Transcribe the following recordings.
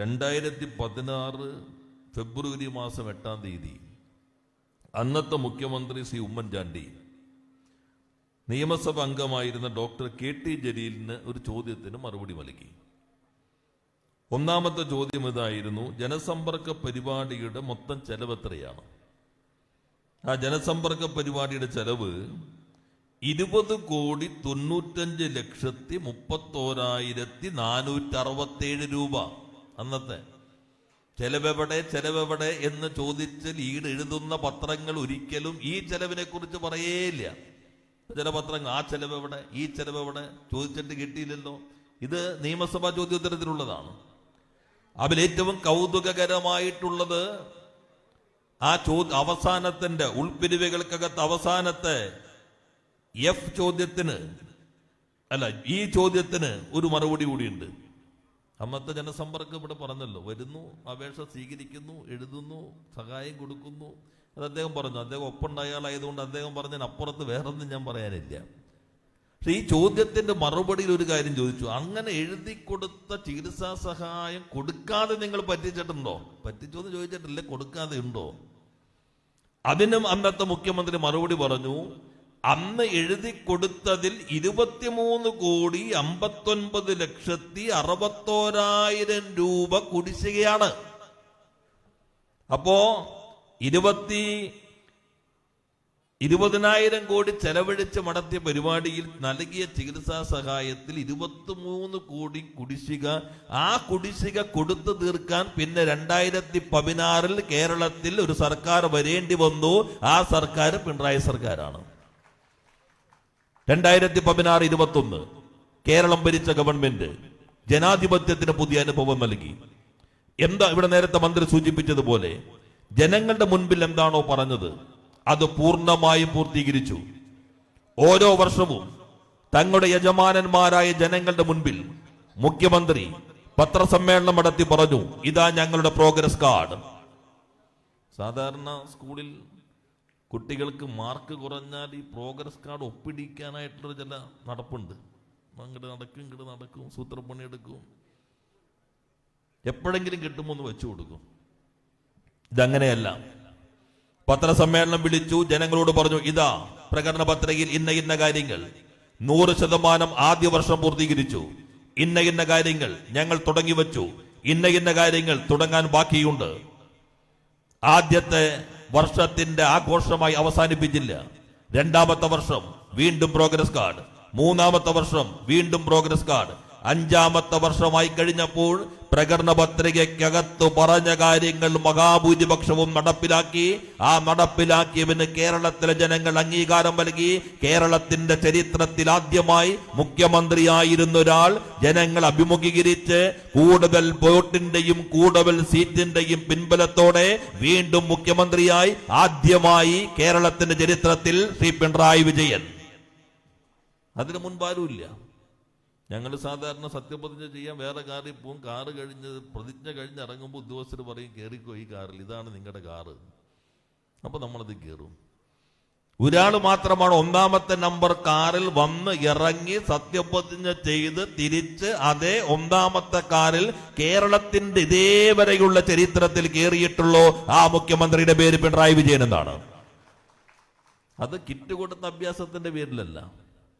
രണ്ടായിരത്തി പതിനാറ് ഫെബ്രുവരി മാസം എട്ടാം തീയതി അന്നത്തെ മുഖ്യമന്ത്രി ശ്രീ ഉമ്മൻചാണ്ടി നിയമസഭ അംഗമായിരുന്ന ഡോക്ടർ കെ ടി ജലീലിന് ഒരു ചോദ്യത്തിന് മറുപടി നൽകി. ഒന്നാമത്തെ ചോദ്യം ഇതായിരുന്നു ജനസമ്പർക്ക പരിപാടിയുടെ മൊത്തം ചെലവ് എത്രയാണ്? ആ ജനസമ്പർക്ക പരിപാടിയുടെ ചെലവ് ഇരുപത് കോടി തൊണ്ണൂറ്റഞ്ച് ലക്ഷത്തി മുപ്പത്തോരായിരത്തി നാനൂറ്റി അറുപത്തേഴ് രൂപ. അന്നത്തെ. ചെലവെവിടെ ചെലവെവിടെ എന്ന് ചോദിച്ച് ലീഡ് എഴുതുന്ന പത്രങ്ങൾ ഒരിക്കലും ഈ ചെലവിനെ കുറിച്ച് പറയേയില്ല. ചില പത്രങ്ങൾ ആ ചെലവെവിടെ ഈ ചെലവെവിടെ? ചോദിച്ചിട്ട് കിട്ടിയില്ലല്ലോ. ഇത് നിയമസഭാ ചോദ്യോത്തരത്തിലുള്ളതാണ്. അതിലേറ്റവും കൗതുകകരമായിട്ടുള്ളത് ആ ചോ അവസാനത്തിന്റെ ഉൾപ്പിരിവുകൾക്കകത്ത് അവസാനത്തെ എഫ് ചോദ്യത്തിന് അല്ല ഈ ചോദ്യത്തിന് ഒരു മറുപടി കൂടിയുണ്ട്. അന്നത്തെ ജനസമ്പർക്കം ഇവിടെ പറഞ്ഞല്ലോ. വരുന്നു അപേക്ഷ സ്വീകരിക്കുന്നു എഴുതുന്നു സഹായം കൊടുക്കുന്നു. അത് അദ്ദേഹം പറഞ്ഞു. അദ്ദേഹം ഒപ്പുണ്ടായ ആളായതുകൊണ്ട് അദ്ദേഹം പറഞ്ഞതിന് അപ്പുറത്ത് വേറൊന്നും ഞാൻ പറയാനില്ല. പക്ഷെ ഈ ചോദ്യത്തിന്റെ മറുപടിയിൽ ഒരു കാര്യം ചോദിച്ചു. അങ്ങനെ എഴുതി കൊടുത്ത ചികിത്സാ സഹായം കൊടുക്കാതെ നിങ്ങൾ പറ്റിച്ചിട്ടുണ്ടോ? പറ്റിച്ചോ എന്ന് ചോദിച്ചിട്ടില്ല. കൊടുക്കാതെ ഉണ്ടോ? അതിനും അന്നത്തെ മുഖ്യമന്ത്രി മറുപടി പറഞ്ഞു. അന്ന് എഴുതി കൊടുത്തതിൽ ഇരുപത്തിമൂന്ന് കോടി അമ്പത്തൊൻപത് ലക്ഷത്തി അറുപത്തോരായിരം രൂപ കുടിശ്ശികയാണ്. അപ്പോ ഇരുപത്തി ഇരുപതിനായിരം കോടി ചെലവഴിച്ച് നടത്തിയ പരിപാടിയിൽ നൽകിയ ചികിത്സാ സഹായത്തിൽ ഇരുപത്തിമൂന്ന് കോടി കുടിശ്ശിക. ആ കുടിശ്ശിക കൊടുത്തു തീർക്കാൻ പിന്നെ രണ്ടായിരത്തി പതിനാറിൽ കേരളത്തിൽ ഒരു സർക്കാർ വരേണ്ടി വന്നു. ആ സർക്കാർ പിണറായി സർക്കാരാണ്. രണ്ടായിരത്തി പതിനാറ് ഇരുപത്തൊന്ന് കേരളം ഭരിച്ച ഗവൺമെന്റ് ജനാധിപത്യത്തിന് പുതിയ അനുഭവം നൽകി. എന്താ ഇവിടെ നേരത്തെ മന്ത്രി സൂചിപ്പിച്ചതുപോലെ ജനങ്ങളുടെ മുൻപിൽ എന്താണോ പറഞ്ഞത് അത് പൂർണമായും പൂർത്തീകരിച്ചു. ഓരോ വർഷവും തങ്ങളുടെ യജമാനന്മാരായ ജനങ്ങളുടെ മുൻപിൽ മുഖ്യമന്ത്രി പത്രസമ്മേളനം നടത്തി പറഞ്ഞു ഇതാ ഞങ്ങളുടെ പ്രോഗ്രസ് കാർഡ്. സാധാരണ സ്കൂളിൽ കുട്ടികൾക്ക് മാർക്ക് കുറഞ്ഞാൽ ഈ പ്രോഗ്രസ് കാർഡ് ഒപ്പിടിക്കാനായിട്ടുള്ള ചില നടപ്പുണ്ട്. അങ്ങോട്ട് നടക്കും ഇങ്ങോട്ട് നടക്കും സൂത്രപ്പണി എടുക്കും എപ്പോഴെങ്കിലും കിട്ടുമോ എന്ന് വെച്ചു കൊടുക്കും. ഇതങ്ങനെയല്ല. പത്രസമ്മേളനം വിളിച്ചു ജനങ്ങളോട് പറഞ്ഞു ഇതാ പ്രകടന പത്രികയിൽ ഇന്ന ഇന്ന കാര്യങ്ങൾ. നൂറ് ശതമാനം ആദ്യ വർഷം പൂർത്തീകരിച്ചു. ഇന്ന ഇന്ന കാര്യങ്ങൾ ഞങ്ങൾ തുടങ്ങി വച്ചു. ഇന്ന ഇന്ന കാര്യങ്ങൾ തുടങ്ങാൻ ബാക്കിയുണ്ട്. ആദ്യത്തെ വർഷത്തിന്റെ ആഘോഷമായി അവസാനിപ്പിച്ചില്ല. രണ്ടാമത്തെ വർഷം വീണ്ടും പ്രോഗ്രസ് കാർഡ് മൂന്നാമത്തെ വർഷം വീണ്ടും പ്രോഗ്രസ് കാർഡ് അഞ്ചാമത്തെ വർഷമായി കഴിഞ്ഞപ്പോൾ പ്രകടന പത്രികയ്ക്കകത്ത് പറഞ്ഞ കാര്യങ്ങൾ മഹാഭൂരിപക്ഷവും നടപ്പിലാക്കി. ആ നടപ്പിലാക്കിയവന് കേരളത്തിലെ ജനങ്ങൾ അംഗീകാരം നൽകി. കേരളത്തിന്റെ ചരിത്രത്തിൽ ആദ്യമായി മുഖ്യമന്ത്രിയായിരുന്ന ഒരാൾ ജനങ്ങൾ അഭിമുഖീകരിച്ച് കൂടുതൽ വോട്ടിന്റെയും കൂടുതൽ സീറ്റിന്റെയും പിൻബലത്തോടെ വീണ്ടും മുഖ്യമന്ത്രിയായി ആദ്യമായി കേരളത്തിന്റെ ചരിത്രത്തിൽ ശ്രീ പിണറായി വിജയൻ. അതിനു മുൻപാരുമില്ല ഞങ്ങൾ സാധാരണ സത്യപ്രതിജ്ഞ ചെയ്യാൻ വേറെ കാറിൽ പോവും കാറ് കഴിഞ്ഞ് പ്രതിജ്ഞ കഴിഞ്ഞ് ഇറങ്ങുമ്പോൾ ഉദ്യോഗസ്ഥർ പറയും കയറിക്കോ ഈ കാറിൽ. ഇതാണ് നിങ്ങളുടെ കാറ്. അപ്പൊ നമ്മളത് കയറും ഒരാൾ മാത്രമാണ് ഒന്നാമത്തെ നമ്പർ കാറിൽ വന്ന് ഇറങ്ങി സത്യപ്രതിജ്ഞ ചെയ്ത് തിരിച്ച് അതേ ഒന്നാമത്തെ കാറിൽ കേരളത്തിന്റെ ഇതേവരെയുള്ള ചരിത്രത്തിൽ കയറിയിട്ടുള്ളൂ ആ മുഖ്യമന്ത്രിയുടെ പേര് പിണറായി വിജയൻ എന്നാണ്. അത് കിറ്റ് കൊടുത്ത അഭ്യാസത്തിന്റെ പേരിലല്ല.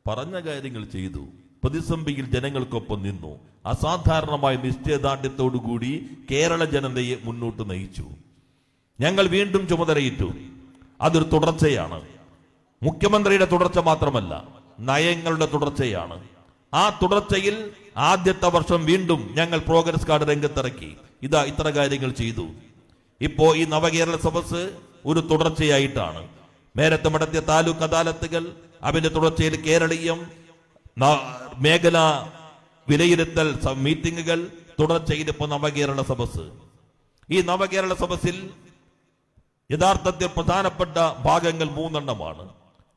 പറഞ്ഞ കാര്യങ്ങൾ ചെയ്തു. പ്രതിസന്ധിയിൽ ജനങ്ങൾക്കൊപ്പം നിന്നു. അസാധാരണമായ നിശ്ചയദാർഢ്യത്തോടുകൂടി കേരള ജനതയെ മുന്നോട്ട് നയിച്ചു. ഞങ്ങൾ വീണ്ടും ചുമതലയിട്ടു അതൊരു തുടർച്ചയാണ്. മുഖ്യമന്ത്രിയുടെ തുടർച്ച മാത്രമല്ല നയങ്ങളുടെ തുടർച്ചയാണ്. ആ തുടർച്ചയിൽ ആദ്യത്തെ വർഷം വീണ്ടും ഞങ്ങൾ പ്രോഗ്രസ് കാർഡ് രംഗത്തിറക്കി. ഇതാ ഇത്ര കാര്യങ്ങൾ ചെയ്തു. ഇപ്പോ ഈ നവകേരള സദസ് ഒരു തുടർച്ചയായിട്ടാണ്. നേരത്തെ നടത്തിയ താലൂക്ക് അദാലത്തുകൾ അതിന്റെ തുടർച്ചയിൽ കേരളീയം മേഖല വിലയിരുത്തൽ മീറ്റിങ്ങുകൾ ഇപ്പൊ നവകേരള സഭസ് ഈ നവകേരള സഭസിൽ യഥാർത്ഥത്തിൽ പ്രധാനപ്പെട്ട ഭാഗങ്ങൾ മൂന്നെണ്ണമാണ്.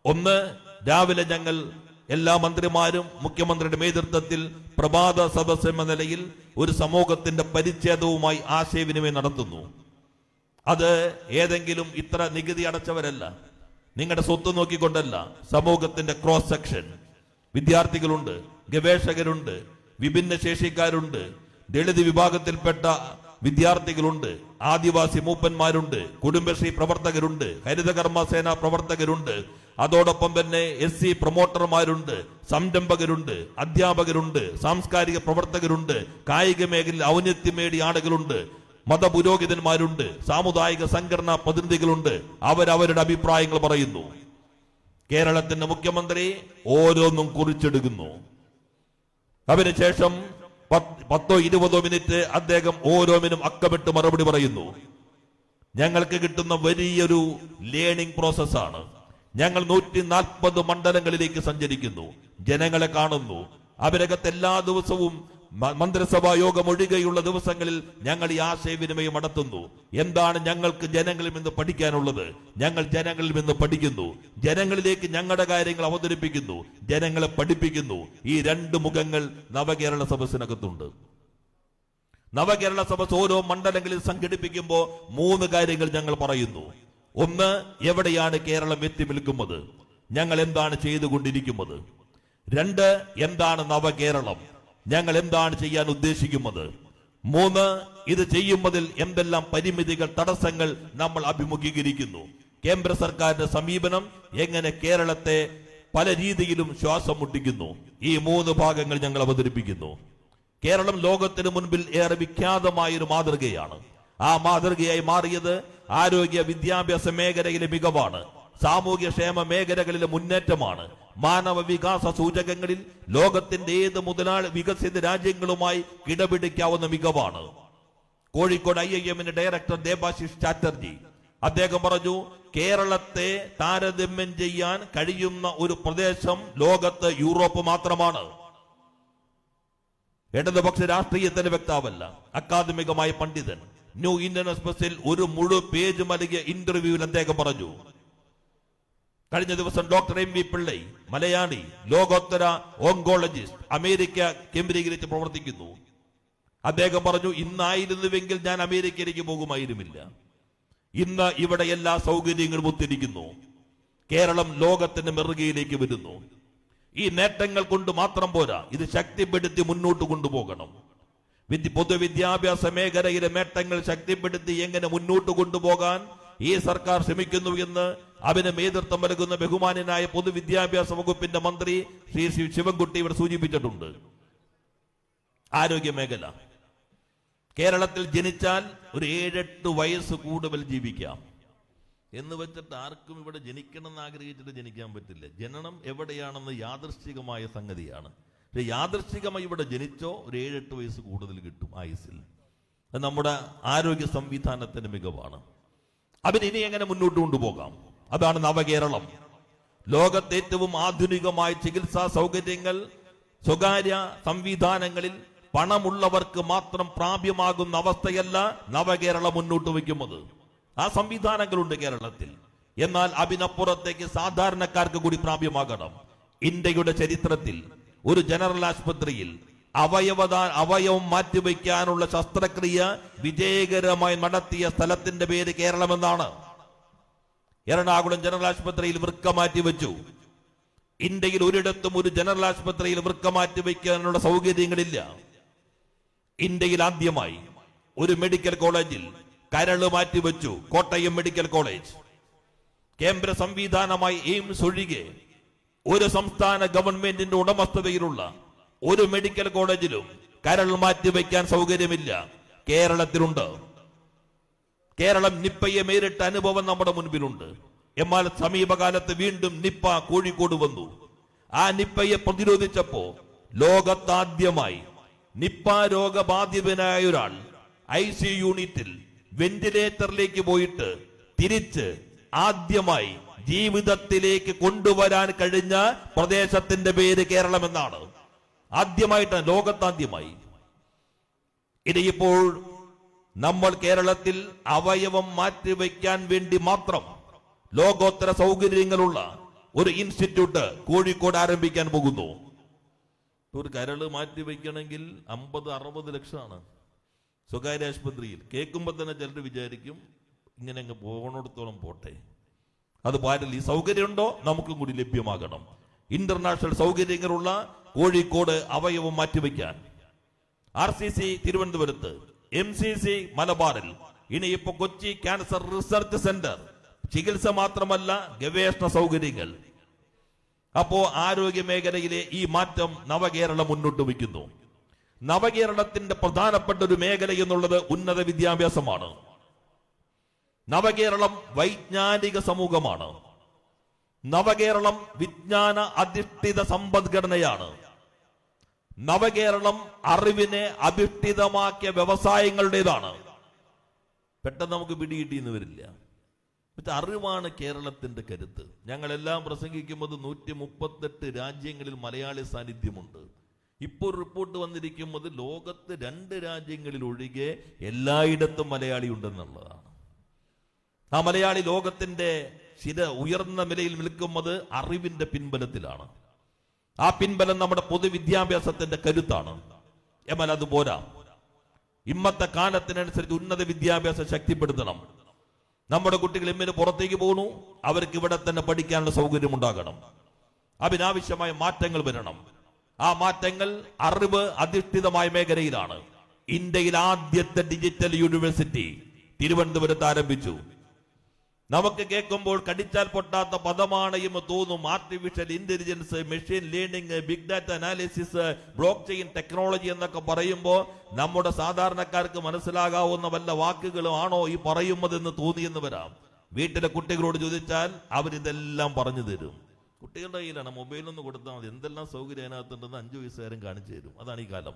ഒന്ന് രാവിലെ ഞങ്ങൾ എല്ലാ മന്ത്രിമാരും മുഖ്യമന്ത്രിയുടെ നേതൃത്വത്തിൽ പ്രഭാത സദസ് എന്ന നിലയിൽ ഒരു സമൂഹത്തിന്റെ പരിച്ഛേദവുമായി ആശയവിനിമയം നടത്തുന്നു. അത് ഏതെങ്കിലും ഇത്ര നികുതി അടച്ചവരല്ല. നിങ്ങളുടെ സ്വത്ത് നോക്കിക്കൊണ്ടല്ല. സമൂഹത്തിന്റെ ക്രോസ് സെക്ഷൻ. വിദ്യാർത്ഥികളുണ്ട് ഗവേഷകരുണ്ട് വിഭിന്ന ശേഷിക്കാരുണ്ട് ദളിത് വിഭാഗത്തിൽപ്പെട്ട വിദ്യാർത്ഥികളുണ്ട് ആദിവാസി മൂപ്പന്മാരുണ്ട് കുടുംബശ്രീ പ്രവർത്തകരുണ്ട് ഹരിതകർമ്മ സേന പ്രവർത്തകരുണ്ട് അതോടൊപ്പം തന്നെ എസ് സി പ്രൊമോട്ടർമാരുണ്ട് സംരംഭകരുണ്ട് അധ്യാപകരുണ്ട് സാംസ്കാരിക പ്രവർത്തകരുണ്ട് കായിക മേഖലയിൽ ഔന്നത്യം നേടിയ ആളുകളുണ്ട് മതപുരോഹിതന്മാരുണ്ട് സാമുദായിക സംഘടനാ പ്രതിനിധികളുണ്ട് അവരവരുടെ അഭിപ്രായങ്ങൾ പറയുന്നു. കേരളത്തിന്റെ മുഖ്യമന്ത്രി ഓരോന്നും കുറിച്ചെടുക്കുന്നു. അതിനുശേഷം പത്ത് ഇരുപതോ മിനിറ്റ് അദ്ദേഹം ഓരോന്നിനും അക്കമിട്ട് മറുപടി പറയുന്നു. ഞങ്ങൾക്ക് കിട്ടുന്ന വലിയൊരു ലേണിംഗ് പ്രോസസ്സാണ് ഞങ്ങൾ നൂറ്റി നാൽപ്പത് മണ്ഡലങ്ങളിലേക്ക് സഞ്ചരിക്കുന്നു. ജനങ്ങളെ കാണുന്നു. അവരകത്ത് എല്ലാ ദിവസവും മന്ത്രിസഭാ യോഗം ഒഴികെയുള്ള ദിവസങ്ങളിൽ ഞങ്ങൾ ഈ ആശയവിനിമയം നടത്തുന്നു. എന്താണ് ഞങ്ങൾക്ക് ജനങ്ങളിൽ നിന്ന് പഠിക്കാനുള്ളത്? ഞങ്ങൾ ജനങ്ങളിൽ നിന്ന് പഠിക്കുന്നു. ജനങ്ങളിലേക്ക് ഞങ്ങളുടെ കാര്യങ്ങൾ അവതരിപ്പിക്കുന്നു. ജനങ്ങളെ പഠിപ്പിക്കുന്നു. ഈ രണ്ട് മുഖങ്ങൾ നവകേരള സദസ്സിനകത്തുണ്ട്. നവകേരള സഭ ഓരോ മണ്ഡലങ്ങളിൽ സംഘടിപ്പിക്കുമ്പോൾ മൂന്ന് കാര്യങ്ങൾ ഞങ്ങൾ പറയുന്നു. ഒന്ന് എവിടെയാണ് കേരളം എത്തി നിൽക്കുന്നത് ഞങ്ങൾ എന്താണ് ചെയ്തുകൊണ്ടിരിക്കുന്നത്? രണ്ട് എന്താണ് നവകേരളം? ഞങ്ങൾ എന്താണ് ചെയ്യാൻ ഉദ്ദേശിക്കുന്നത്? മൂന്ന് ഇത് ചെയ്യുന്നതിൽ എന്തെല്ലാം പരിമിതികൾ തടസ്സങ്ങൾ നമ്മൾ അഭിമുഖീകരിക്കുന്നു? കേന്ദ്ര സർക്കാരിന്റെ സമീപനം എങ്ങനെ കേരളത്തെ പല രീതിയിലും ശ്വാസം മുട്ടിക്കുന്നു? ഈ മൂന്ന് ഭാഗങ്ങൾ ഞങ്ങൾ അവതരിപ്പിക്കുന്നു. കേരളം ലോകത്തിന് മുൻപിൽ ഏറെ വിഖ്യാതമായ ഒരു മാതൃകയാണ്. ആ മാതൃകയായി മാറിയത് ആരോഗ്യ വിദ്യാഭ്യാസ മേഖലയിലെ മികവാണ്. സാമൂഹ്യ ക്ഷേമ മേഖലകളിലെ മുന്നേറ്റമാണ്. മാനവ വികാസ സൂചകങ്ങളിൽ ലോകത്തിന്റെ ഏത് മുതലാളി വികസിത രാജ്യങ്ങളുമായി കിടപിടിക്കാവുന്ന മികവാണ്. കോഴിക്കോട് ഐ ഐ എമ്മിന്റെ ഡയറക്ടർ ദേബാശിഷ് ചാറ്റർജി അദ്ദേഹം പറഞ്ഞു കേരളത്തെ താരതമ്യം ചെയ്യാൻ കഴിയുന്ന ഒരു പ്രദേശം ലോകത്ത് യൂറോപ്പ് മാത്രമാണ്. ഇടതുപക്ഷ രാഷ്ട്രീയത്തിന്റെ വ്യക്താവല്ല അക്കാദമികമായ പണ്ഡിതൻ. ന്യൂ ഇന്ത്യൻ എക്സ്പ്രസിൽ ഒരു മുഴു പേജ് നൽകിയ ഇന്റർവ്യൂവിൽ അദ്ദേഹം പറഞ്ഞു കഴിഞ്ഞ ദിവസം doctor M V Pillai Malayali ലോകോത്തര ഓങ്കോളജിസ്റ്റ് അമേരിക്ക കേന്ദ്രീകരിച്ച് പ്രവർത്തിക്കുന്നു. അദ്ദേഹം പറഞ്ഞു ഇന്നായിരുന്നുവെങ്കിൽ ഞാൻ അമേരിക്കയിലേക്ക് പോകുമായിരുന്നില്ല. ഇന്ന് ഇവിടെ എല്ലാ സൗകര്യങ്ങളും ഒത്തിരിക്കുന്നു. കേരളം ലോകത്തിന്റെ മെറുകയിലേക്ക് വരുന്നു. ഈ നേട്ടങ്ങൾ കൊണ്ട് മാത്രം പോരാ ഇത് ശക്തിപ്പെടുത്തി മുന്നോട്ട് കൊണ്ടുപോകണം. വിദ്യ പൊതുവിദ്യാഭ്യാസ മേഖലയിലെ നേട്ടങ്ങൾ ശക്തിപ്പെടുത്തി എങ്ങനെ മുന്നോട്ട് കൊണ്ടുപോകാൻ ഈ സർക്കാർ ശ്രമിക്കുന്നു എന്ന് അതിന് നേതൃത്വം നൽകുന്ന ബഹുമാനനായ പൊതുവിദ്യാഭ്യാസ വകുപ്പിന്റെ മന്ത്രി ശ്രീ ശ്രീ ശിവൻകുട്ടി ഇവിടെ സൂചിപ്പിച്ചിട്ടുണ്ട്. ആരോഗ്യ മേഖല. കേരളത്തിൽ ജനിച്ചാൽ ഒരു ഏഴെട്ട് വയസ്സ് കൂടുതൽ ജീവിക്കാം. എന്ന് വെച്ചിട്ട് ആർക്കും ഇവിടെ ജനിക്കണം എന്ന് ആഗ്രഹിച്ചിട്ട് ജനിക്കാൻ പറ്റില്ല. ജനനം എവിടെയാണെന്ന് യാദൃശ്ചികമായ സംഗതിയാണ്. പക്ഷെ യാദൃശ്ചികമായി ഇവിടെ ജനിച്ചോ ഒരു ഏഴെട്ട് വയസ്സ് കൂടുതൽ കിട്ടും ആയുസിൽ നമ്മുടെ ആരോഗ്യ സംവിധാനത്തിന്റെ മികവാണ്. ഇനി എങ്ങനെ മുന്നോട്ട് കൊണ്ടുപോകാം? അതാണ് നവകേരളം. ലോകത്തെ ഏറ്റവും ആധുനികമായ ചികിത്സാ സൗകര്യങ്ങൾ സ്വകാര്യ സംവിധാനങ്ങളിൽ പണമുള്ളവർക്ക് മാത്രം പ്രാപ്യമാകുന്ന അവസ്ഥയല്ല നവകേരളം മുന്നോട്ട് വയ്ക്കുന്നത്. ആ സംവിധാനങ്ങളുണ്ട് കേരളത്തിൽ. എന്നാൽ അതിനപ്പുറത്തേക്ക് സാധാരണക്കാർക്ക് കൂടി പ്രാപ്യമാകണം. ഇന്ത്യയുടെ ചരിത്രത്തിൽ ഒരു ജനറൽ ആശുപത്രിയിൽ അവയവദാ അവയവം മാറ്റിവെക്കാനുള്ള ശസ്ത്രക്രിയ വിജയകരമായി നടത്തിയ സ്ഥലത്തിന്റെ പേര് കേരളമെന്നാണ്. എറണാകുളം ജനറൽ ആശുപത്രിയിൽ വൃക്ക മാറ്റി വെച്ചു. ഇന്ത്യയിൽ ഒരിടത്തും ഒരു ജനറൽ ആശുപത്രിയിൽ വൃക്ക മാറ്റി വയ്ക്കാനുള്ള സൗകര്യങ്ങളില്ല. ഇന്ത്യയിൽ ആദ്യമായി ഒരു മെഡിക്കൽ കോളേജിൽ കരൾ മാറ്റിവെച്ചു കോട്ടയം മെഡിക്കൽ കോളേജ്. കേന്ദ്ര സംവിധാനമായി എയിംസ് ഒഴികെ ഒരു സംസ്ഥാന ഗവൺമെന്റിന്റെ ഉടമസ്ഥതയിലുള്ള ഒരു മെഡിക്കൽ കോളേജിലും കരൾ മാറ്റിവെക്കാൻ സൗകര്യമില്ല. കേരളത്തിലുണ്ട്. കേരളം നിപ്പയെ നേരിട്ട അനുഭവം നമ്മുടെ മുൻപിലുണ്ട്. എന്നാൽ സമീപകാലത്ത് വീണ്ടും നിപ്പ കോഴിക്കോട് വന്നു. ആ നിപ്പയെ പ്രതിരോധിച്ചപ്പോ ലോകത്താദ്യമായി നിപ്പ രോഗബാധിതനായ ഒരാൾ ഐ സി യൂണിറ്റിൽ വെന്റിലേറ്ററിലേക്ക് പോയിട്ട് തിരിച്ച് ആദ്യമായി ജീവിതത്തിലേക്ക് കൊണ്ടുവരാൻ കഴിഞ്ഞ പ്രദേശത്തിന്റെ പേര് കേരളം എന്നാണ് ആദ്യമായിട്ടാണ് ലോകത്താദ്യമായി. ഇനിയിപ്പോൾ നമ്മൾ കേരളത്തിൽ അവയവം മാറ്റിവെക്കാൻ വേണ്ടി മാത്രം ലോകോത്തര സൗകര്യങ്ങളുള്ള ഒരു ഇൻസ്റ്റിറ്റ്യൂട്ട് കോഴിക്കോട് ആരംഭിക്കാൻ പോകുന്നു. ഒരു കരൾ മാറ്റിവെക്കണമെങ്കിൽ അമ്പത് അറുപത് ലക്ഷമാണ് സ്വകാര്യ ആശുപത്രിയിൽ. കേൾക്കുമ്പോൾ തന്നെ ചിലർ വിചാരിക്കും ഇങ്ങനെ അങ്ങ് പോകണോടത്തോളം പോട്ടെ. അത് പാടില്ല ഈ സൗകര്യമുണ്ടോ? നമുക്കും കൂടി ലഭ്യമാകണം. ഇന്റർനാഷണൽ സൗകര്യങ്ങളുള്ള കോഴിക്കോട് അവയവം മാറ്റിവെക്കാൻ. ആർ സി സി തിരുവനന്തപുരത്ത് എം സി സി മലബാറിൽ. ഇനി ഇപ്പൊ കൊച്ചി ക്യാൻസർ റിസർച്ച് സെന്റർ. ചികിത്സ മാത്രമല്ല ഗവേഷണ സൗകര്യങ്ങൾ. അപ്പോ ആരോഗ്യ മേഖലയിലെ ഈ മാറ്റം നവകേരളം മുന്നോട്ട് വയ്ക്കുന്നു. നവകേരളത്തിന്റെ പ്രധാനപ്പെട്ട ഒരു മേഖല എന്നുള്ളത് ഉന്നത വിദ്യാഭ്യാസമാണ്. നവകേരളം വൈജ്ഞാനിക സമൂഹമാണ്. നവകേരളം വിജ്ഞാന അധിഷ്ഠിത സമ്പദ്ഘടനയാണ്. നവകേരളം അറിവിനെ അധിഷ്ഠിതമാക്കിയ വ്യവസായങ്ങളുടേതാണ്. പെട്ടെന്ന് നമുക്ക് പിടികിട്ടിയെന്ന് വരില്ല. മറ്റേ അറിവാണ് കേരളത്തിന്റെ കരുത്ത്. ഞങ്ങളെല്ലാം പ്രസംഗിക്കുമ്പോൾ നൂറ്റി മുപ്പത്തെട്ട് രാജ്യങ്ങളിൽ മലയാളി സാന്നിധ്യമുണ്ട്. ഇപ്പോൾ റിപ്പോർട്ട് വന്നിരിക്കുന്നത് ലോകത്ത് രണ്ട് രാജ്യങ്ങളിൽ ഒഴികെ എല്ലായിടത്തും മലയാളി ഉണ്ടെന്നുള്ളതാണ്. ആ മലയാളി ലോകത്തിന്റെ ചില ഉയർന്ന നിലയിൽ നിൽക്കുന്നത് അറിവിന്റെ പിൻബലത്തിലാണ്. ആ പിൻബലം നമ്മുടെ പൊതുവിദ്യാഭ്യാസത്തിന്റെ കരുത്താണ്. എന്നാൽ അത് പോരാ. ഇമ്മത്തെ കാലത്തിനനുസരിച്ച് ഉന്നത വിദ്യാഭ്യാസം ശക്തിപ്പെടുത്തണം. നമ്മുടെ കുട്ടികൾ എമ്മിന് പുറത്തേക്ക് പോകുന്നു അവർക്ക് ഇവിടെ തന്നെ പഠിക്കാനുള്ള സൗകര്യം ഉണ്ടാകണം. അതിനാവശ്യമായ മാറ്റങ്ങൾ വരണം. ആ മാറ്റങ്ങൾ അറിവ് അധിഷ്ഠിതമായ മേഖലയിലാണ്. ഇന്ത്യയിൽ ആദ്യത്തെ ഡിജിറ്റൽ യൂണിവേഴ്സിറ്റി തിരുവനന്തപുരത്ത് ആരംഭിച്ചു. നമുക്ക് കേൾക്കുമ്പോൾ കടിച്ചാൽ പൊട്ടാത്ത പദമാണ് എന്ന് തോന്നും artificial intelligence machine learning big data analysis blockchain technology എന്നൊക്കെ പറയുമ്പോൾ നമ്മുടെ സാധാരണക്കാർക്ക് മനസ്സിലാകാവുന്ന വല്ല വാക്കുകളും ആണോ ഈ പറയുന്നതെന്ന് തോന്നിയെന്ന് വരാം. വീട്ടിലെ കുട്ടികളോട് ചോദിച്ചാൽ അവരിതെല്ലാം പറഞ്ഞു തരും. കുട്ടികളുടെ കയ്യിലാണ് മൊബൈലൊന്ന് കൊടുത്താൽ മതി. എന്തെല്ലാം സൗകര്യം അതിനകത്തുണ്ടെന്ന് അഞ്ചു വയസ്സുകാരും കാണിച്ചു തരും. അതാണ് ഈ കാലം.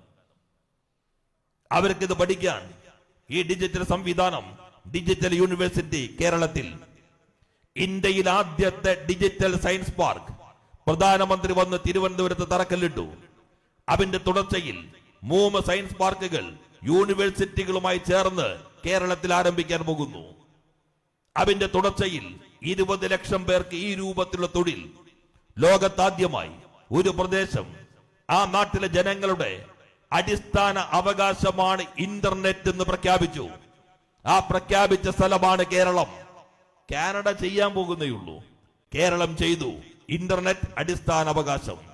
അവർക്കിത് പഠിക്കാൻ ഈ ഡിജിറ്റൽ സംവിധാനം ഡിജിറ്റൽ യൂണിവേഴ്സിറ്റി കേരളത്തിൽ ഇന്ത്യയിൽ ആദ്യത്തെ ഡിജിറ്റൽ സയൻസ് പാർക്ക് പ്രധാനമന്ത്രി വന്ന് തിരുവനന്തപുരത്ത് തറക്കല്ലിട്ടു. അതിന്റെ തുടർച്ചയിൽ മൂന്ന് സയൻസ് പാർക്കുകൾ യൂണിവേഴ്സിറ്റികളുമായി ചേർന്ന് കേരളത്തിൽ ആരംഭിക്കാൻ പോകുന്നു. അതിന്റെ തുടർച്ചയിൽ ഇരുപത് ലക്ഷം പേർക്ക് ഈ രൂപത്തിലുള്ള തൊഴിൽ ലോകത്താദ്യമായി ഒരു പ്രദേശം ആ നാട്ടിലെ ജനങ്ങളുടെ അടിസ്ഥാന അവകാശമാണ് ഇന്റർനെറ്റ് എന്ന് പ്രഖ്യാപിച്ചു. ആ പ്രഖ്യാപിച്ച സ്ഥലമാണ് കേരളം. കാനഡ ചെയ്യാൻ പോകുന്നേയുള്ളൂ. കേരളം ചെയ്തു. ഇന്റർനെറ്റ് അടിസ്ഥാന അവകാശം.